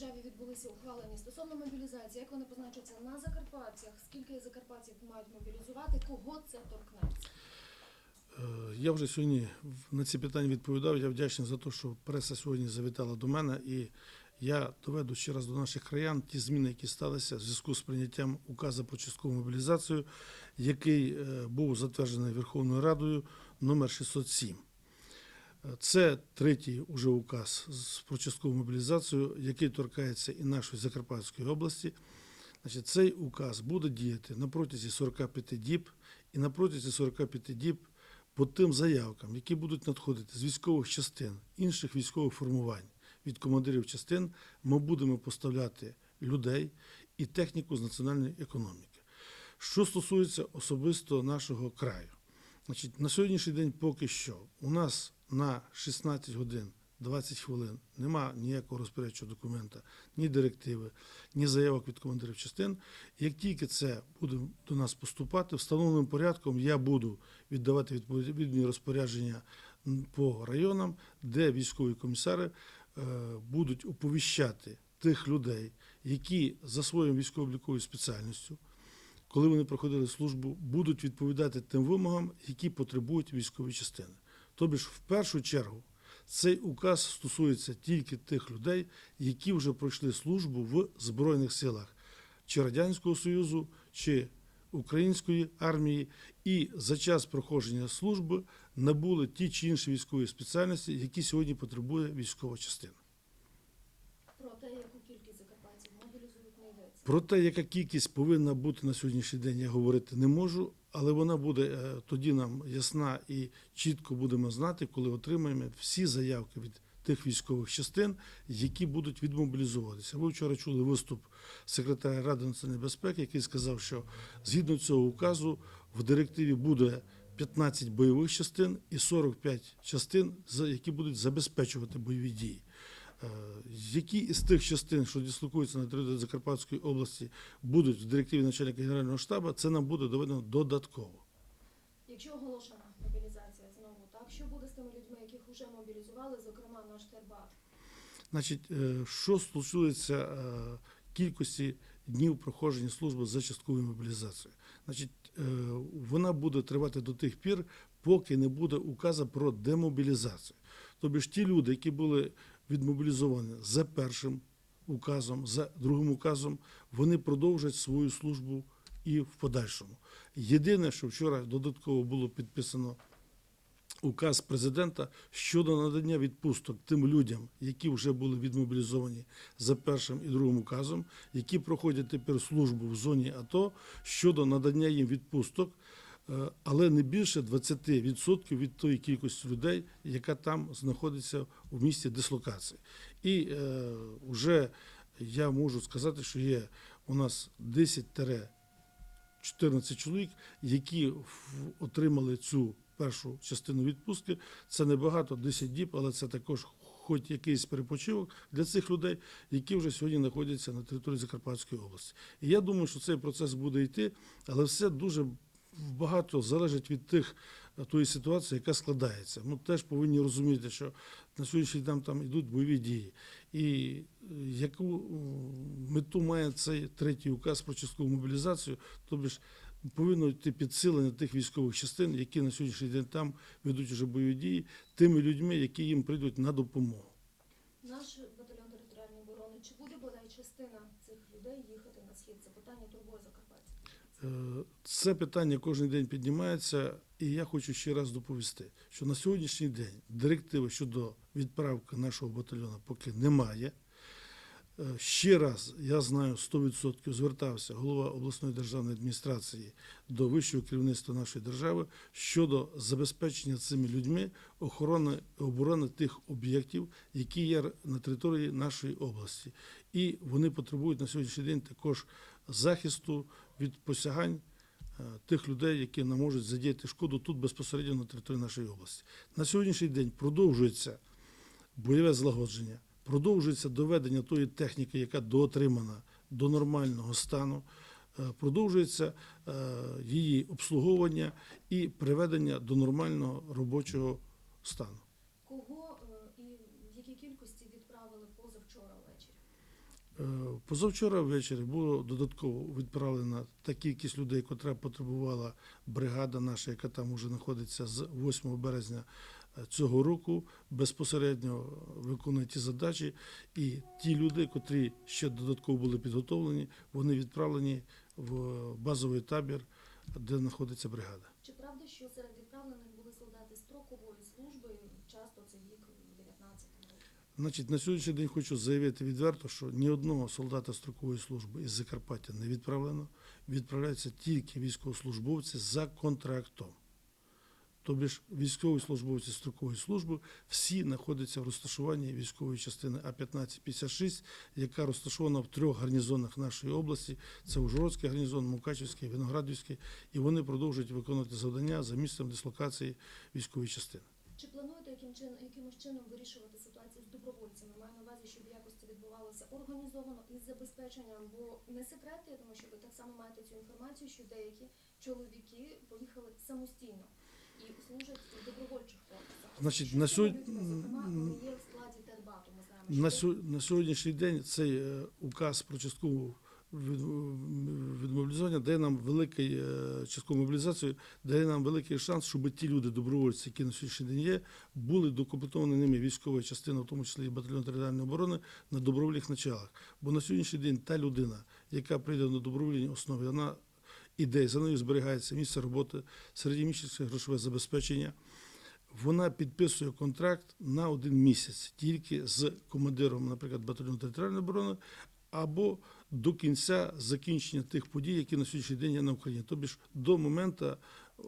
державі відбулися ухвалення стосовно мобілізації, як вони позначаться на закарпатцях, скільки закарпатців мають мобілізувати, кого це торкнеться? Е, Я вже сьогодні на ці питання відповідав. Я вдячний за те, що преса сьогодні завітала до мене, і я доведу ще раз до наших краян ті зміни, які сталися в зв'язку з прийняттям указу про часткову мобілізацію, який е, був затверджений Верховною Радою номер 607. Це третій уже указ про часткову мобілізацію, який торкається і нашої Закарпатської області. Значить, цей указ буде діяти на протязі 45 діб, і на протязі 45 діб по тим заявкам, які будуть надходити з військових частин, інших військових формувань від командирів частин, ми будемо поставляти людей і техніку з національної економіки. Що стосується особисто нашого краю, значить, на сьогоднішній день поки що у нас на 16 годин 20 хвилин нема ніякого розпорядчого документа, ні директиви, ні заявок від командирів частин. Як тільки це буде до нас поступати, встановленим порядком я буду віддавати відповідні розпорядження по районам, де військові комісари е, будуть оповіщати тих людей, які за своєю військово-обліковою спеціальністю, коли вони проходили службу, будуть відповідати тим вимогам, які потребують військові частини. Тобі ж, в першу чергу, цей указ стосується тільки тих людей, які вже пройшли службу в Збройних силах чи Радянського Союзу, чи Української армії, і за час проходження служби набули ті чи інші військові спеціальності, які сьогодні потребує військова частина. Про те, яку кількість закарпатців мобілізують, не йдеться. Про те, яка кількість повинна бути на сьогоднішній день, я говорити не можу, але вона буде е, тоді нам ясна і чітко будемо знати, коли отримаємо всі заявки від тих військових частин, які будуть відмобілізуватися. Ви вчора чули виступ секретаря Ради національної безпеки, який сказав, що згідно цього указу в директиві буде 15 бойових частин і 45 частин, які будуть забезпечувати бойові дії. Е, Які із тих частин, що дислокуються на території Закарпатської області, будуть в директиві начальника Генерального штабу, це нам буде доведено додатково. Якщо оголошена мобілізація знову, так що буде з тими людьми, яких вже мобілізували, зокрема наш Тербат? Значить, е, що стосується е, кількості днів проходження служби за частковою мобілізацією, значить, вона буде тривати до тих пір, поки не буде указу про демобілізацію. Тобто ж ті люди, які були відмобілізовані за першим указом, за другим указом, вони продовжать свою службу і в подальшому. Єдине, що вчора додатково було підписано указ президента щодо надання відпусток тим людям, які вже були відмобілізовані за першим і другим указом, які проходять тепер службу в зоні АТО щодо надання їм відпусток, але не більше 20% від тої кількості людей, яка там знаходиться в місті дислокації. І е, вже я можу сказати, що є у нас 10 14 чоловік, які отримали цю першу частину відпустки. Це небагато 10 діб, але це також хоч якийсь перепочинок для цих людей, які вже сьогодні знаходяться на території Закарпатської області. І я думаю, що цей процес буде йти, але все дуже багато залежить від тих е, тої ситуації, яка складається. Ми теж повинні розуміти, що на сьогоднішній день там йдуть бойові дії. І е, яку мету має цей третій указ про часткову мобілізацію, тобі ж повинно йти підсилення тих військових частин, які на сьогоднішній день там ведуть вже бойові дії, тими людьми, які їм прийдуть на допомогу. Наш батальйон територіальної оборони, чи буде бодай частина цих людей їхати на схід? Це питання турбує Це питання кожен день піднімається, і я хочу ще раз доповісти, що на сьогоднішній день директиви щодо відправки нашого батальйону поки немає. Е, Ще раз я знаю 100% звертався голова обласної державної адміністрації до вищого керівництва нашої держави щодо забезпечення цими людьми охорони оборони тих об'єктів, які є на території нашої області. І вони потребують на сьогоднішній день також захисту від посягань е, тих людей, які нам можуть задіяти шкоду тут безпосередньо на території нашої області. На сьогоднішній день продовжується бойове злагодження, продовжується доведення тої техніки, яка доотримана до нормального стану, е, продовжується е, її обслуговування і приведення до нормального робочого стану. Кого е, і в якій кількості відправили позавчора ввечері? Е, було додатково відправлена та кількість людей, котра потребувала бригада наша, яка там вже знаходиться з 8 березня е, цього року, безпосередньо виконує ті задачі. І ті люди, котрі ще додатково були підготовлені, вони відправлені в базовий табір, де знаходиться бригада. Чи правда, що серед відправлених були солдати строкової служби? Часто це вік 19 років. Значить, на сьогоднішній день хочу заявити відверто, що ні одного солдата строкової служби із Закарпаття не відправлено. Відправляються тільки військовослужбовці за контрактом. Тобі ж військові службовці строкової служби всі знаходяться в розташуванні військової частини А-1556, яка розташована в трьох гарнізонах нашої області. Це Ужгородський гарнізон, Мукачівський, Виноградівський, і вони продовжують виконувати завдання за місцем дислокації військової частини. Чи плануєте яким чин, якимось чином вирішувати ситуацію з добровольцями? Маю на увазі, щоб якось це відбувалося організовано із забезпеченням, бо не секрет, я думаю, що ви так само маєте цю інформацію, що деякі чоловіки поїхали самостійно і служать у добровольчих корпусах. Значить, Що на сьогодні- є в складі Тербату. Ми знаємо, що На, є- на сьогоднішній день цей е, указ про часткову відмобілізування дає нам великий е, часткову мобілізацію, дає нам великий шанс, щоб ті люди, добровольці, які на сьогоднішній день є, були докомплектовані ними військова частина, в тому числі і батальйон територіальної оборони, на добровільних началах. Бо на сьогоднішній день та людина, яка прийде на добровільній основі, вона іде, за нею зберігається місце роботи, середньомісячне грошове забезпечення. Вона підписує контракт на один місяць тільки з командиром, наприклад, батальйону територіальної оборони, або до кінця закінчення тих подій, які на сьогоднішній день є на Україні, тобі ж до моменту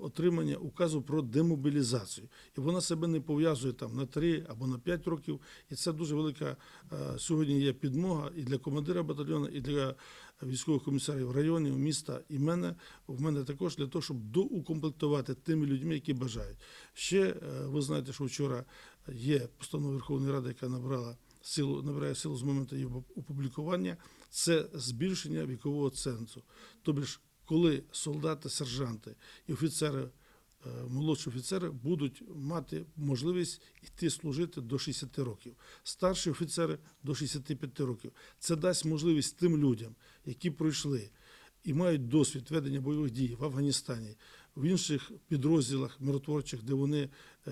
отримання указу про демобілізацію. І вона себе не пов'язує там на 3 або на 5 років. І це дуже велика е, сьогодні є підмога і для командира батальйону, і для військових комісарів районів, міста, і мене. В мене також для того, щоб доукомплектувати тими людьми, які бажають. Ще е, ви знаєте, що вчора є постанова Верховної Ради, яка набрала силу, набирає силу з моменту її опублікування. Це збільшення вікового цензу. Тобто, коли солдати, сержанти і офіцери. е, Молодші офіцери будуть мати можливість йти служити до 60 років, старші офіцери до 65 років. Це дасть можливість тим людям, які пройшли і мають досвід ведення бойових дій в Афганістані, в інших підрозділах миротворчих, де вони е,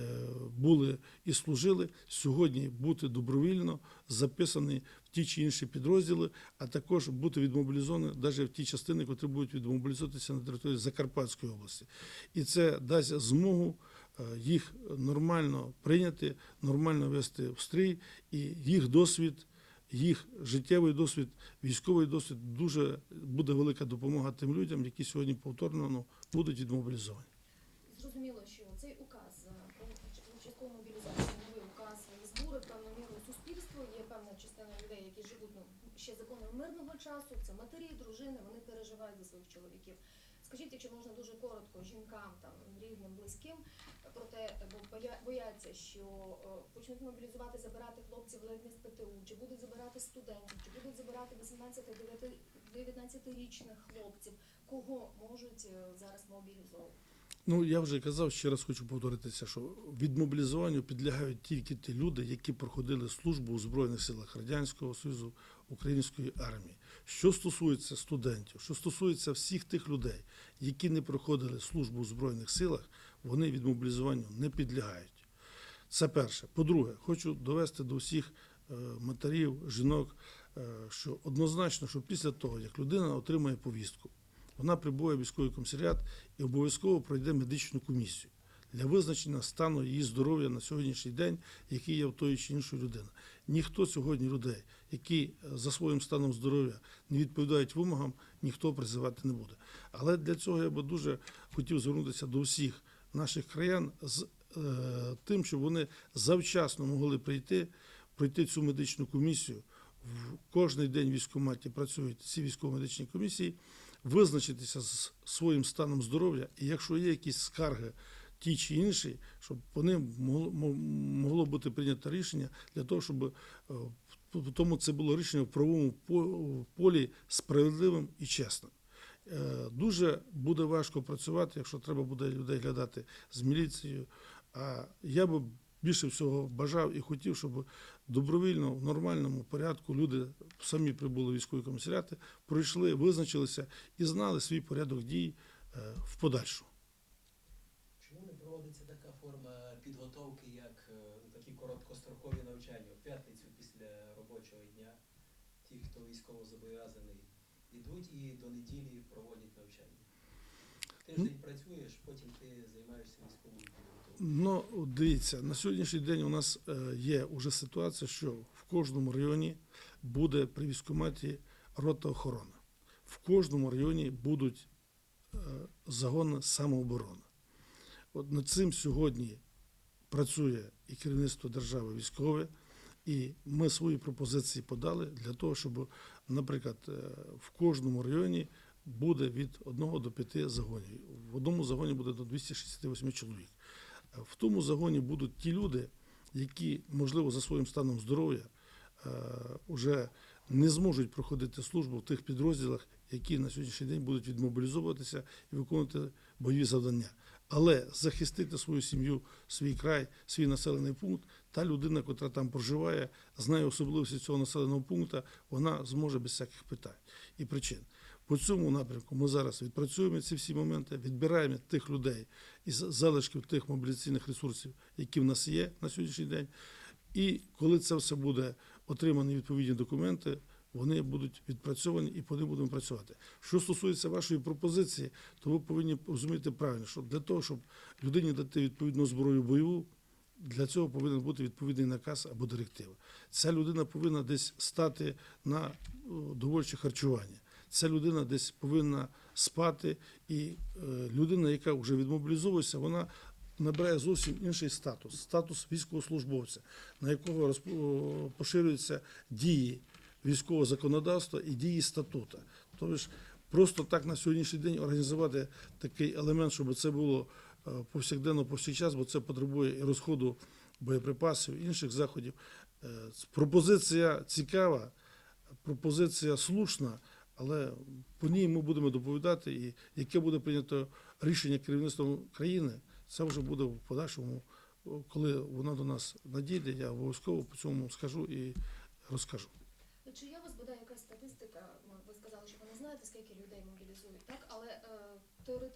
були і служили, сьогодні бути добровільно записані в ті чи інші підрозділи, а також бути відмобілізовані навіть в ті частини, які будуть відмобілізуватися на території Закарпатської області. І це дасть змогу е, їх нормально прийняти, нормально вести в стрій, і їх досвід їх життєвий досвід, військовий досвід дуже буде велика допомога тим людям, які сьогодні повторно ну, будуть відмобілізовані. Зрозуміло, що цей указ е, про часткову мобілізацію, новий указ збури певною мірою суспільство. Є певна частина людей, які живуть ну, ще законом мирного часу. Це матері, дружини, вони переживають за своїх чоловіків. Скажіть, якщо можна дуже коротко, жінкам, там рідним, близьким, про те, бо боя- бояться, що е, почнуть мобілізувати, забирати хлопців ледь з ПТУ, чи будуть забирати студентів, чи будуть забирати 18-19-річних хлопців, кого можуть е, зараз мобілізовувати. Ну я вже казав, ще раз хочу повторитися, що відмобілізуванню підлягають тільки ті люди, які проходили службу у Збройних силах Радянського Союзу, Української армії. Що стосується студентів, що стосується всіх тих людей, які не проходили службу у Збройних силах, вони відмобілізуванню не підлягають. Це перше. По-друге, хочу довести до всіх е, матерів, жінок, що однозначно, що після того, як людина отримає повістку, вона прибує в військовий комісаріат і обов'язково пройде медичну комісію для визначення стану її здоров'я на сьогоднішній день, який є в тої чи іншої людини. Ніхто сьогодні людей, які е, за своїм станом здоров'я не відповідають вимогам, ніхто призивати не буде. Але для цього я би дуже хотів звернутися до всіх наших краян з е, тим, щоб вони завчасно могли прийти, пройти цю медичну комісію. Кожний день в військкоматі працюють ці військово-медичні комісії, визначитися з своїм станом здоров'я, і якщо є якісь скарги, ті чи інші, щоб вони могло, могло бути прийнято рішення для того, щоб е, тому це було рішення в правовому полі справедливим і чесним. Е, Дуже буде важко працювати, якщо треба буде людей глядати з міліцією. А я би більше всього бажав і хотів, щоб добровільно в нормальному порядку люди самі прибули в військові комісаріати, пройшли, визначилися і знали свій порядок дій е, в подальшому. Чому не проводиться така форма підготовки, як е, такі короткострокові навчання в п'ятницю після робочого дня? Ті, хто військово зобов'язаний, ідуть і до неділі проводять навчання. Тиждень працюєш, потім ти займаєшся військовою. Ну, дивіться, на сьогоднішній день у нас е, є уже ситуація, що в кожному районі буде при військкоматі рота охорона. В кожному районі будуть е, загони самооборони. От над цим сьогодні працює і керівництво держави військове, і ми свої пропозиції подали для того, щоб, наприклад, е, в кожному районі буде від 1 до 5 загонів. В одному загоні буде до 268 чоловік. В тому загоні будуть ті люди, які, можливо, за своїм станом здоров'я вже не зможуть проходити службу в тих підрозділах, які на сьогоднішній день будуть відмобілізовуватися і виконувати бойові завдання. Але захистити свою сім'ю, свій край, свій населений пункт, та людина, яка там проживає, знає особливості цього населеного пункту, вона зможе без всяких питань і причин. По цьому напрямку ми зараз відпрацюємо ці всі моменти, відбираємо тих людей із залишків тих мобілізаційних ресурсів, які в нас є на сьогоднішній день. І коли це все буде отримані відповідні документи, вони будуть відпрацьовані і по ним будемо працювати. Що стосується вашої пропозиції, то ви повинні розуміти правильно, що для того, щоб людині дати відповідну зброю бойову, для цього повинен бути відповідний наказ або директива. Ця людина повинна десь стати на довольче харчування. Ця людина десь повинна спати, і е, людина, яка вже відмобілізовується, вона набирає зовсім інший статус статус військовослужбовця, на якого поширюються дії військового законодавства і дії статута. Тобто ж просто так на сьогоднішній день організувати такий елемент, щоб це було е, повсякденно повсякчас, бо це потребує і розходу боєприпасів, інших заходів. Е, Пропозиція цікава, пропозиція слушна, але по ній ми будемо доповідати, і яке буде прийнято рішення керівництвом країни, це вже буде в подальшому, коли вона до нас надійде, я обов'язково по цьому скажу і розкажу. Чи я вас бодай якась статистика? Ну, Ви сказали, що ви не знаєте, скільки людей мобілізують, так? Але е, теоретично.